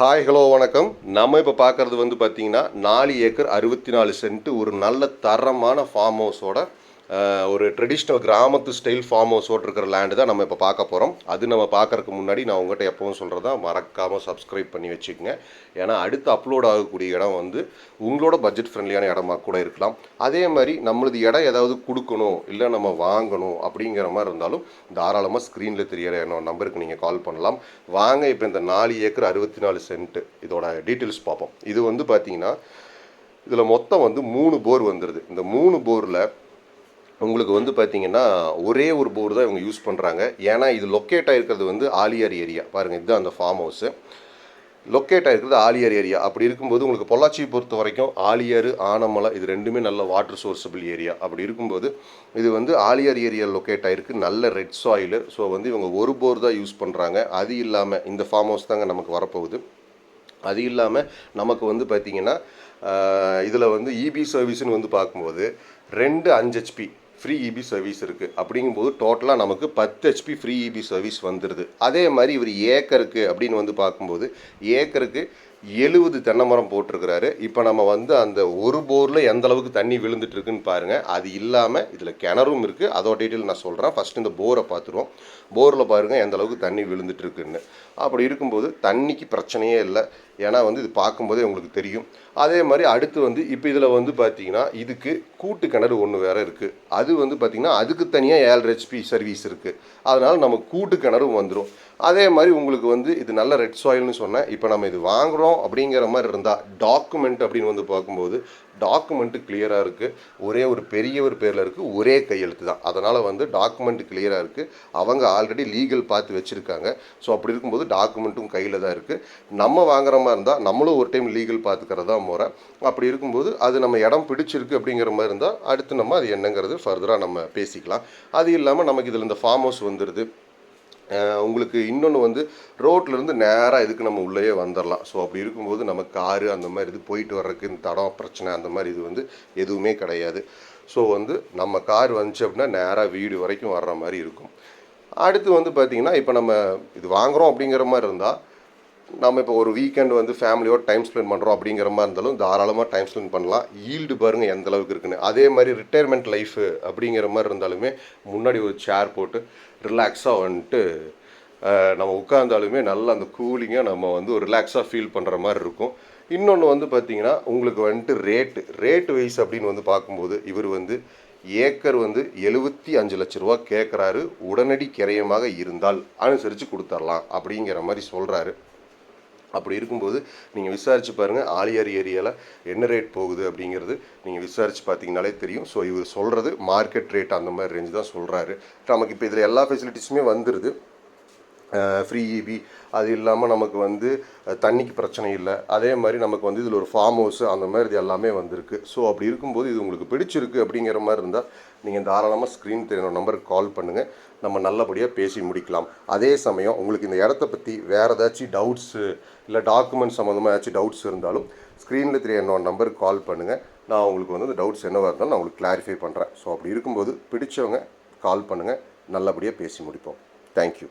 Hi hello வணக்கம். நம்ம இப்போ பார்க்குறது வந்து பார்த்தீங்கன்னா நாலு ஏக்கர் அறுபத்தி நாலு சென்ட்டு ஒரு நல்ல தரமான ஃபார்ம் ஹவுஸோட ஒரு ட்ரெடிஷ்னல் கிராமத்து ஸ்டைல் ஃபார்ம் ஹவுஸ் இருக்கிற லேண்டு தான் நம்ம இப்போ பார்க்க போகிறோம் அது நம்ம பார்க்கறதுக்கு முன்னாடி நான் உங்கள்கிட்ட எப்பவும் சொல்கிறதா மறக்காமல் சப்ஸ்கிரைப் பண்ணி வச்சுக்கோங்க. ஏன்னா அடுத்து அப்லோட் ஆகக்கூடிய இடம் வந்து உங்களோட பட்ஜெட் ஃப்ரெண்ட்லியான இடமா கூட இருக்கலாம். அதே மாதிரி நம்மளது இடம் ஏதாவது கொடுக்கணும் இல்லை நம்ம வாங்கணும் அப்படிங்கிற மாதிரி இருந்தாலும் தாராளமாக ஸ்க்ரீனில் தெரியற என்னோட நம்பருக்கு நீங்கள் கால் பண்ணலாம். வாங்க இப்போ இந்த நாலு ஏக்கர் அறுபத்தி நாலு சென்ட்டு இதோட டீட்டெயில்ஸ் பார்ப்போம். இது வந்து பார்த்தீங்கன்னா இதில் மொத்தம் வந்து மூணு போர் வந்துடுது இந்த மூணு போரில் உங்களுக்கு வந்து பார்த்தீங்கன்னா ஒரே ஒரு போர் தான் இவங்க யூஸ் பண்ணுறாங்க ஏன்னா இது லொக்கேட் ஆகிருக்கிறது வந்து ஆலியார் ஏரியா. பாருங்கள் இதுதான் அந்த ஃபார்ம் ஹவுஸு லொக்கேட் ஆகிருக்கிறது ஆலியார் ஏரியா. அப்படி இருக்கும்போது உங்களுக்கு பொள்ளாச்சியை பொறுத்த வரைக்கும் ஆலியார் ஆனமலை இது ரெண்டுமே நல்ல வாட்டர் சோர்ஸபிள் ஏரியா அப்படி இருக்கும்போது இது வந்து ஆலியார் ஏரியா லொக்கேட் ஆகிருக்கு நல்ல ரெட் சாயில் ஸோ வந்து இவங்க ஒரு போர் தான் யூஸ் பண்ணுறாங்க அது இல்லாமல் இந்த ஃபார்ம் ஹவுஸ் தாங்க நமக்கு வரப்போகுது. அது இல்லாமல் நமக்கு வந்து பார்த்திங்கன்னா இதில் வந்து இபி சர்வீஸ்னு வந்து பார்க்கும்போது ரெண்டு அஞ்சு ஹெச்பி ஃப்ரீ இபி சர்வீஸ் இருக்குது அப்படிங்கும்போது டோட்டலாக நமக்கு பத்து ஹெச்பி ஃப்ரீ இபி சர்வீஸ் வந்துடுது அதே மாதிரி இவர் ஏக்கருக்கு அப்படின்னு வந்து பார்க்கும்போது ஏக்கருக்கு எழுபது தென்னை மரம் போட்டிருக்கிறாரு. இப்போ நம்ம வந்து அந்த ஒரு போரில் எந்த அளவுக்கு தண்ணி விழுந்துட்டு இருக்குன்னு பாருங்கள் அது இல்லாமல் இதில் கிணறும் இருக்குது அதோட டீட்டெயில் நான் சொல்கிறேன் ஃபஸ்ட்டு இந்த போரை பார்த்துருவோம். போரில் பாருங்கள் எந்த அளவுக்கு தண்ணி விழுந்துட்டு இருக்குன்னு அப்படி இருக்கும்போது தண்ணிக்கு பிரச்சனையே இல்லை. ஏன்னா வந்து இது பார்க்கும்போதே உங்களுக்கு தெரியும். அதே மாதிரி அடுத்து வந்து இப்போ இதில் வந்து பார்த்தீங்கன்னா இதுக்கு கூட்டு கிணறு ஒன்று வேறு இருக்குது அது வந்து பார்த்திங்கன்னா அதுக்கு தனியாக ஏழு ஹெச்பி சர்வீஸ் இருக்குது அதனால் நம்ம கூட்டு கிணறும் வந்துடும் அதே மாதிரி உங்களுக்கு வந்து இது நல்ல ரெட் சாயில்னு சொன்னேன். இப்போ நம்ம இது வாங்குகிறோம் அப்படிங்கிற மாதிரி இருந்தால் டாக்குமெண்ட் அப்படின்னு வந்து பார்க்கும்போது டாக்குமெண்ட்டு கிளியராக இருக்குது ஒரே ஒரு பெரியவர் பேரில் இருக்குது ஒரே கையெழுத்து தான். அதனால் வந்து டாக்குமெண்ட் கிளியராக இருக்குது அவங்க ஆல்ரெடி லீகல் பார்த்து வச்சுருக்காங்க. ஸோ அப்படி இருக்கும்போது டாக்குமெண்ட்டும் கையில் தான் இருக்குது நம்ம வாங்குற மாதிரி இருந்தால் நம்மளும் ஒரு டைம் லீகல் பார்த்துக்கிறது தான் முறை அப்படி இருக்கும்போது அது நம்ம இடம் பிடிச்சிருக்கு அப்படிங்கிற மாதிரி இருந்தால் அடுத்து நம்ம அது என்னங்கிறது ஃபர்தராக நம்ம பேசிக்கலாம். அது இல்லாமல் நமக்கு இதில் இந்த ஃபார்ம் ஹவுஸ் வந்துடுது உங்களுக்கு இன்னொன்று வந்து ரோட்லேருந்து நேராக இதுக்கு நம்ம உள்ளேயே வந்துடலாம் ஸோ அப்படி இருக்கும்போது நம்ம காரு அந்த மாதிரி இது போயிட்டு வர்றதுக்கு இந்த தடம் பிரச்சனை அந்த மாதிரி இது வந்து எதுவுமே கிடையாது. ஸோ வந்து நம்ம கார் வந்துச்சு அப்படின்னா நேராக வீடு வரைக்கும் வர்ற மாதிரி இருக்கும். அடுத்து வந்து பார்த்திங்கன்னா இப்போ நம்ம இது வாங்குகிறோம் அப்படிங்கிற மாதிரி இருந்தால் நம்ம இப்போ ஒரு வீக்கெண்ட் வந்து ஃபேமிலியோட டைம் ஸ்பெண்ட் பண்ணுறோம் அப்படிங்கிற மாதிரி இருந்தாலும் தாராளமாக டைம் ஸ்பெண்ட் பண்ணலாம். ஈல்டு பாருங்கள் எந்த அளவுக்கு இருக்குன்னு. அதே மாதிரி ரிட்டையர்மெண்ட் லைஃபு அப்படிங்கிற மாதிரி இருந்தாலுமே முன்னாடி ஒரு சேர் போட்டு ரிலாக்ஸாக வந்துட்டு நம்ம உட்காந்தாலுமே நல்லா அந்த கூலிங்காக நம்ம வந்து ஒரு ரிலாக்ஸாக ஃபீல் பண்ணுற மாதிரி இருக்கும். இன்னொன்று வந்து பார்த்தீங்கன்னா உங்களுக்கு வந்துட்டு ரேட்டு ரேட்டு வைஸ் அப்படின்னு வந்து பார்க்கும்போது இவர் வந்து ஏக்கர் வந்து எழுபத்தி அஞ்சு லட்ச ரூபா கேட்குறாரு உடனடி கிரயமாக இருந்தால் அனுசரித்து கொடுத்துர்லாம் அப்படிங்கிற மாதிரி சொல்கிறாரு அப்படி இருக்கும்போது நீங்கள் விசாரித்து பாருங்கள் ஆலியார் ஏரியாவில் என்ன ரேட் போகுது அப்படிங்கிறது நீங்கள் விசாரித்து பார்த்தீங்கனாலே தெரியும். ஸோ இவர் சொல்கிறது மார்க்கெட் ரேட் அந்த மாதிரி ரேஞ்சு தான் சொல்கிறாரு நமக்கு இப்போ இதில் எல்லா ஃபெசிலிட்டிஸுமே வந்துடுது ஃப்ரீ இபி அது இல்லாமல் நமக்கு வந்து தண்ணிக்கு பிரச்சனை இல்லை. அதே மாதிரி நமக்கு வந்து இதில் ஒரு ஃபார்ம் ஹவுஸ் அந்த மாதிரி இது எல்லாமே வந்திருக்கு. ஸோ அப்படி இருக்கும்போது இது உங்களுக்கு பிடிச்சிருக்கு அப்படிங்கிற மாதிரி இருந்தால் நீங்கள் தாராளமாக ஸ்க்ரீன் தெரியும் நம்பருக்கு கால் பண்ணுங்கள் நம்ம நல்லபடியாக பேசி முடிக்கலாம். அதே சமயம் உங்களுக்கு இந்த இடத்த பற்றி வேறு ஏதாச்சும் டவுட்ஸு இல்லை டாக்குமெண்ட் சம்மந்தமாக ஏதாச்சும் டவுட்ஸ் இருந்தாலும் ஸ்க்ரீனில் தெரிய என்னோட நம்பருக்கு கால் பண்ணுங்கள் நான் உங்களுக்கு வந்து இந்த டவுட்ஸ் என்னவாக இருந்தாலும் நான் உங்களுக்கு கிளாரிஃபை பண்ணுறேன் ஸோ அப்படி இருக்கும்போது பிடிச்சவங்க கால் பண்ணுங்கள் நல்லபடியாக பேசி முடிப்போம். தேங்க்யூ